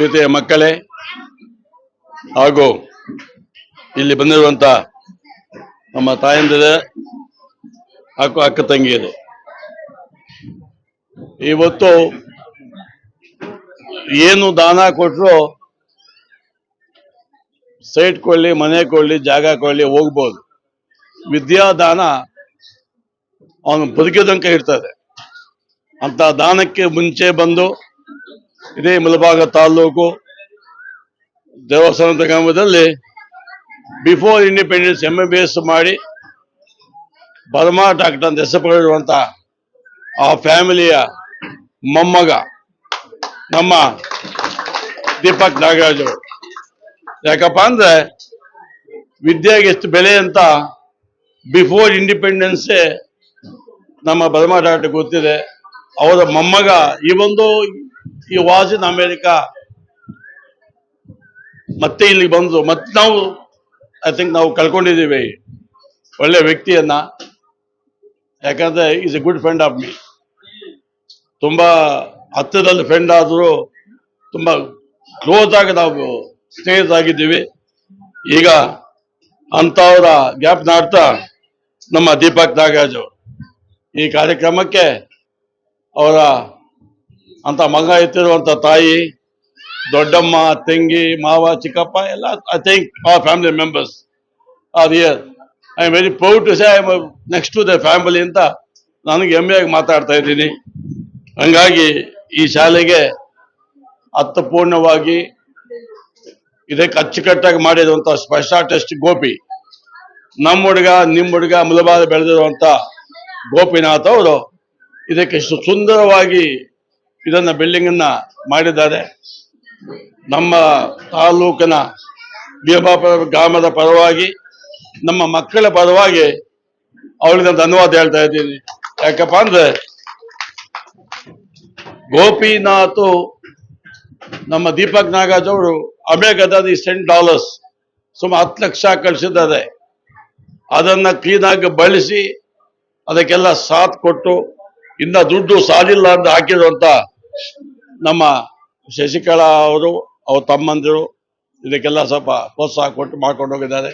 ಪ್ರೀತಿಯ ಮಕ್ಕಳೇ, ಹಾಗೂ ಇಲ್ಲಿ ಬಂದಿರುವಂತ ನಮ್ಮ ತಾಯಂದಿರ ಅಕ್ಕ ಅಕ್ಕ ತಂಗಿಯರು. ಇವತ್ತು ಏನು ದಾನ ಕೊಟ್ಟರು ಸೈಟ್ ಕೊಳ್ಳಿ ಮನೆ ಕೊಳ್ಳಿ ಜಾಗ ಕೊಳ್ಳಿ ಹೋಗ್ಬೋದು. ವಿದ್ಯಾದಾನ ಅವನು ಬದುಕಿದಂಕ ಇರ್ತದೆ. ಅಂತ ದಾನಕ್ಕೆ ಮುಂಚೆ ಬಂದು ಇದೇ ಮುಲಬಾಗ ತಾಲೂಕು ದೇವಸ್ಥಾನದ ಗ್ರಾಮದಲ್ಲಿ before independence M B S ಮಾಡಿ ಬರ್ಮಾ ಡಾಕ್ಟರ್ ಅಂತ ಹೆಸರು ಆ ಫ್ಯಾಮಿಲಿಯ ಮೊಮ್ಮಗ ನಮ್ಮ ದೀಪಕ್ ನಾಗರಾಜ್ ಅವರು. ಯಾಕಪ್ಪ ಅಂದ್ರೆ ವಿದ್ಯೆಗೆ ಎಷ್ಟು ಬೆಲೆ ಅಂತ ಬಿಫೋರ್ ಇಂಡಿಪೆಂಡೆನ್ಸೇ ನಮ್ಮ ಬರ್ಮಾ ಡಾಕ್ಟರ್ ಗೊತ್ತಿದೆ. ಅವರ ಮೊಮ್ಮಗ ಈ ಒಂದು ಈ ಇನ್ ಅಮೆರಿಕಾ ಮತ್ತೆ ಇಲ್ಲಿ ಬಂದು ಮತ್ತೆ ನಾವು ಐ ಥಿಂಕ್ ನಾವು ಕಳ್ಕೊಂಡಿದ್ದೀವಿ. ಒಳ್ಳೆ ವ್ಯಕ್ತಿಯನ್ನ. ಯಾಕಂದ್ರೆ is a good friend of me ತುಂಬಾ ಹತ್ತಿರದಲ್ಲಿ ಫ್ರೆಂಡ್ ಆದರೂ ತುಂಬಾ ಕ್ಲೋಸ್ ಆಗಿ ನಾವು ಸ್ನೇಹಿತರಾಗಿದ್ದೀವಿ. ಈಗ ಅಂತವರ ಗ್ಯಾಪ್ ನಾಡ್ತಾ ನಮ್ಮ ದೀಪಕ್ ನಾಗರಾಜ್ ಈ ಕಾರ್ಯಕ್ರಮಕ್ಕೆ ಅವರ ಅಂತ ಮಗ ಎತ್ತಿರುವಂತ ತಾಯಿ, ದೊಡ್ಡಮ್ಮ, ತಂಗಿ, ಮಾವ, ಚಿಕ್ಕಪ್ಪ, ಎಲ್ಲ I think our family members are here I am very proud to say I next to the family ಅಂತ ನನಗೆ ಹೆಮ್ಮೆಯಾಗಿ ಮಾತಾಡ್ತಾ ಇದ್ದೀನಿ. ಹಂಗಾಗಿ ಈ ಶಾಲೆಗೆ ಅರ್ಥಪೂರ್ಣವಾಗಿ ಇದಕ್ಕೆ ಅಚ್ಚುಕಟ್ಟಾಗಿ ಸ್ಪೆಷಲ್ ಟೆಸ್ಟ್ ಗೋಪಿ. ನಮ್ಮ ಹುಡುಗ, ನಿಮ್ಮ ಹುಡುಗ ಮುಲಬಾದ ಬೆಳೆದಿರುವಂತ ಗೋಪಿನಾಥ್ ಅವರು ಇದಕ್ಕೆ ಸುಂದರವಾಗಿ ಇದನ್ನ ಬಿಲ್ಡಿಂಗ್ ಅನ್ನ ಮಾಡಿದ್ದಾರೆ. ನಮ್ಮ ತಾಲೂಕಿನ ಭೀಮಾಪುರ ಗ್ರಾಮದ ಪರವಾಗಿ, ನಮ್ಮ ಮಕ್ಕಳ ಪರವಾಗಿ ಅವಳಿಗೆ ಧನ್ಯವಾದ ಹೇಳ್ತಾ ಇದ್ದೀನಿ. ಯಾಕಪ್ಪ ಅಂದ್ರೆ, ಗೋಪಿನಾಥ್, ನಮ್ಮ ದೀಪಕ್ ನಾಗರಾಜ್ ಅವರು ಅಮೆರಿಕದ ಸೆಂಟ್ ಡಾಲರ್ಸ್, ಸುಮಾರು ಹತ್ತು ಲಕ್ಷ ಕಳಿಸಿದ್ದಾರೆ. ಅದನ್ನ ಕ್ಲೀನಾಗಿ ಬಳಸಿ, ಅದಕ್ಕೆಲ್ಲ ಸಾಥ್ ಕೊಟ್ಟು, ಇನ್ನ ದುಡ್ಡು ಸಾಲಿಲ್ಲ ಅಂತ ಹಾಕಿರುವಂತ ನಮ್ಮ ಶಶಿಕಲಾ ಅವರು, ಅವ್ರ ತಮ್ಮಂದಿರು ಇದಕ್ಕೆಲ್ಲ ಸ್ವಲ್ಪ ಪ್ರೋತ್ಸಾಹ ಕೊಟ್ಟು ಮಾಡ್ಕೊಂಡು ಹೋಗಿದ್ದಾರೆ.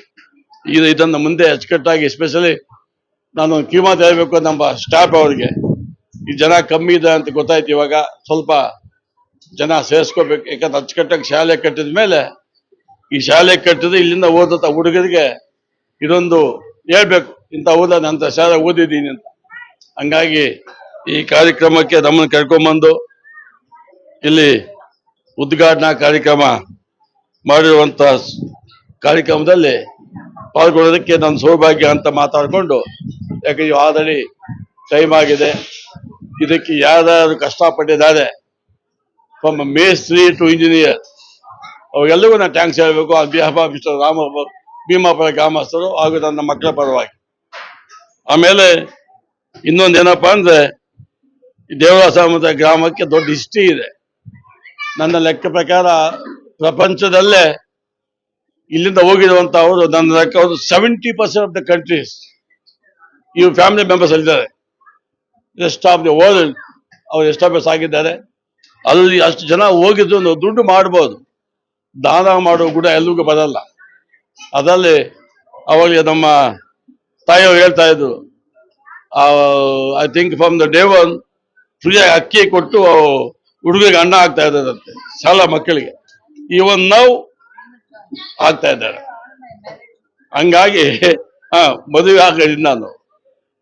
ಈಗ ಇದನ್ನು ಮುಂದೆ ಅಚ್ಚುಕಟ್ಟಾಗಿ ಎಸ್ಪೆಷಲಿ ನಾನು ಕೀಮಾ ಹೇಳ್ಬೇಕು ನಮ್ಮ ಸ್ಟಾಫ್ ಅವರಿಗೆ, ಈ ಜನ ಕಮ್ಮಿ ಇದೆ ಅಂತ ಗೊತ್ತಾಯ್ತು ಇವಾಗ, ಸ್ವಲ್ಪ ಜನ ಸೇರಿಸ್ಕೋಬೇಕು. ಯಾಕಂದ್ರೆ ಅಚ್ಚುಕಟ್ಟಾಗಿ ಶಾಲೆ ಕಟ್ಟಿದ ಮೇಲೆ ಈ ಶಾಲೆ ಕಟ್ಟಿದ್ರೆ ಇಲ್ಲಿಂದ ಓದಂತ ಹುಡುಗರಿಗೆ ಇದೊಂದು ಹೇಳ್ಬೇಕು, ಇಂಥ ಓದ ನಂತರ ಶಾಲೆ ಓದಿದ್ದೀನಿ ಅಂತ. ಹಂಗಾಗಿ ಈ ಕಾರ್ಯಕ್ರಮಕ್ಕೆ ನಮ್ಮನ್ನು ಕರ್ಕೊಂಬಂದು ಇಲ್ಲಿ ಉದ್ಘಾಟನಾ ಕಾರ್ಯಕ್ರಮ ಮಾಡಿರುವಂತ ಕಾರ್ಯಕ್ರಮದಲ್ಲಿ ಪಾಲ್ಗೊಳ್ಳೋದಕ್ಕೆ ನನ್ನ ಸೌಭಾಗ್ಯ ಅಂತ ಮಾತಾಡಿಕೊಂಡು ಯಾಕೆ ಆಲ್ರೆಡಿ ಟೈಮ್ ಆಗಿದೆ. ಇದಕ್ಕೆ ಯಾರ್ಯಾರು ಕಷ್ಟಪಟ್ಟಿದ್ದಾರೆ ಫ್ರಮ್ ಮೇಸ್ತ್ರಿ ಟು ಇಂಜಿನಿಯರ್ ಅವರೆಲ್ಲರಿಗೂ ನಾನು ಥ್ಯಾಂಕ್ಸ್ ಹೇಳಬೇಕು. ಆ ಮಿಸ್ಟರ್ ರಾಮ ಭೀಮಾಪುರ ಗ್ರಾಮಸ್ಥರು ಹಾಗೂ ನನ್ನ ಮಕ್ಕಳ ಪರವಾಗಿ. ಆಮೇಲೆ ಇನ್ನೊಂದೇನಪ್ಪ ಅಂದ್ರೆ ಈ ದೇವರಾಸಾಮದ ಗ್ರಾಮಕ್ಕೆ ದೊಡ್ಡ ಹಿಸ್ಟ್ರಿ ಇದೆ. ನನ್ನ ಲೆಕ್ಕ ಪ್ರಕಾರ ಪ್ರಪಂಚದಲ್ಲೇ ಇಲ್ಲಿಂದ ಹೋಗಿರುವಂತಹವರು ನನ್ನ ಲೆಕ್ಕ ಒಂದು seventy percent of the countries ಇವು ಫ್ಯಾಮಿಲಿ ಮೆಂಬರ್ಸ್ ಅಲ್ಲಿದ್ದಾರೆ. ರೆಸ್ಟ್ ಆಫ್ ದಿ ವರ್ಲ್ಡ್ ಅವರು ಎಸ್ಟಾಬ್ಲಿಷ್ ಆಗಿದ್ದಾರೆ. ಅಲ್ಲಿ ಅಷ್ಟು ಜನ ಹೋಗಿದ್ರು ನಾವು ದುಡ್ಡು ಮಾಡ್ಬೋದು. ದಾನ ಮಾಡೋ ಕೂಡ ಎಲ್ರಿಗೂ ಬರಲ್ಲ. ಅದರಲ್ಲಿ ಅವಾಗ ನಮ್ಮ ತಾಯಿಯವರು ಹೇಳ್ತಾ ಇದ್ರು I think from the day one ಫ್ರೀಯಾಗಿ ಅಕ್ಕಿ ಕೊಟ್ಟು ಹುಡುಗರಿಗೆ ಅಣ್ಣ ಆಗ್ತಾ ಇದ್ದಾರಂತೆ, ಶಾಲಾ ಮಕ್ಕಳಿಗೆ. ಇವನ್ ನಾವು ಆಗ್ತಾ ಇದ್ದಾರೆ. ಹಂಗಾಗಿ, ಹಾ, ಮದುವೆ ಆಗಲಿ ನಾನು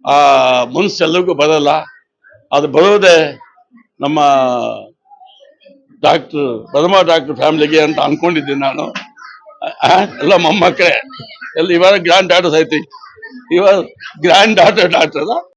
ಆ ಮನಸ್ಸೆಲ್ಲರಿಗೂ ಬರಲ್ಲ. ಅದು ಬರೋದೇ ನಮ್ಮ ಡಾಕ್ಟರ್ ಬದಮ ಡಾಕ್ಟರ್ ಫ್ಯಾಮಿಲಿಗೆ ಅಂತ ಅನ್ಕೊಂಡಿದ್ದೀನಿ ನಾನು. ಎಲ್ಲ ಮೊಮ್ಮಕ್ಕಳೇ. ಎಲ್ಲ ಇವಾಗ ಗ್ರ್ಯಾಂಡ್ ಡಾಟರ್ಸ್ ಐತಿ. ಇವಾಗ ಗ್ರ್ಯಾಂಡ್ ಡಾಟರ್ ಡಾಕ್ಟರ್